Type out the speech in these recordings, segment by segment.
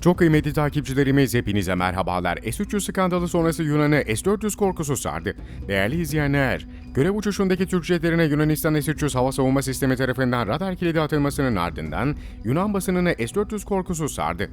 Çok kıymetli takipçilerimiz hepinize merhabalar. S-300 skandalı sonrası Yunan'ı S-400 korkusu sardı. Değerli izleyenler, görev uçuşundaki Türk jetlerine Yunanistan S-300 hava savunma sistemi tarafından radar kilidi atılmasının ardından Yunan basınını S-400 korkusu sardı.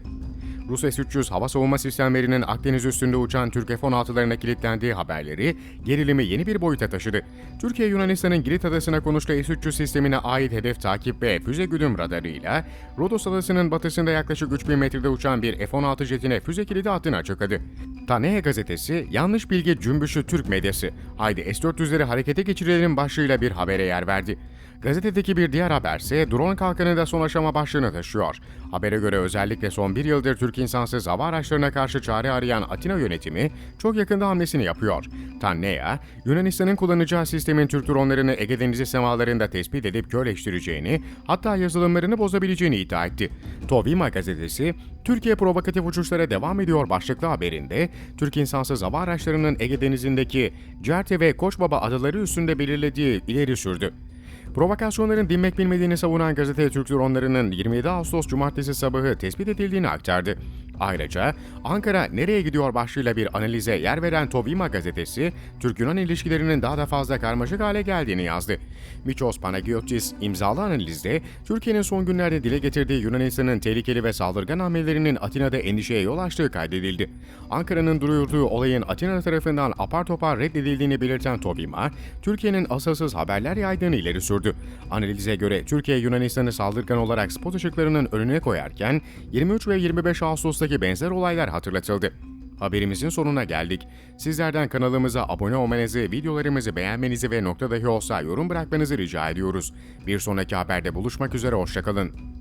Rus S-300 hava savunma sistemlerinin Akdeniz üstünde uçan Türk F-16'larına kilitlendiği haberleri gerilimi yeni bir boyuta taşıdı. Türkiye Yunanistan'ın Girit Adası'na konuştuğu S-300 sistemine ait hedef takip ve füze güdüm radarıyla Rodos Adası'nın batısında yaklaşık 3000 metrede uçan bir F-16 jetine füze kilidi attığını açıkladı. Tanea gazetesi yanlış bilgi cümbüşü Türk medyası. Haydi S-400'leri harekete geçirelim başlığıyla bir habere yer verdi. Gazetedeki bir diğer haberse drone kalkanı da son aşama başlığını taşıyor. Habere göre özellikle son bir yıldır Türk insansız hava araçlarına karşı çare arayan Atina yönetimi çok yakında hamlesini yapıyor. Tannea, Yunanistan'ın kullanacağı sistemin Türk dronlarını Ege Denizi semalarında tespit edip kölleştireceğini, hatta yazılımlarını bozabileceğini iddia etti. Tovima gazetesi, Türkiye provokatif uçuşlara devam ediyor başlıklı haberinde, Türk insansız hava araçlarının Ege Denizi'ndeki Certe ve Koçbaba adaları üstünde belirlediği ileri sürdü. Provokasyonların dinmek bilmediğini savunan gazete Türk dronlarının 27 Ağustos Cumartesi sabahı tespit edildiğini aktardı. Ayrıca Ankara nereye gidiyor başlığıyla bir analize yer veren Tovima gazetesi, Türk-Yunan ilişkilerinin daha da fazla karmaşık hale geldiğini yazdı. Miços Panagiotis imzalı analizde, Türkiye'nin son günlerde dile getirdiği Yunanistan'ın tehlikeli ve saldırgan hamlelerinin Atina'da endişeye yol açtığı kaydedildi. Ankara'nın duyurduğu olayın Atina tarafından apar topar reddedildiğini belirten Tovima, Türkiye'nin asılsız haberler yaydığını ileri sürdü. Analize göre Türkiye Yunanistan'ı saldırgan olarak spot ışıklarının önüne koyarken 23 ve 25 Ağustos'taki benzer olaylar hatırlatıldı. Haberimizin sonuna geldik. Sizlerden kanalımıza abone olmanızı, videolarımızı beğenmenizi ve nokta dahi olsa yorum bırakmanızı rica ediyoruz. Bir sonraki haberde buluşmak üzere, hoşçakalın.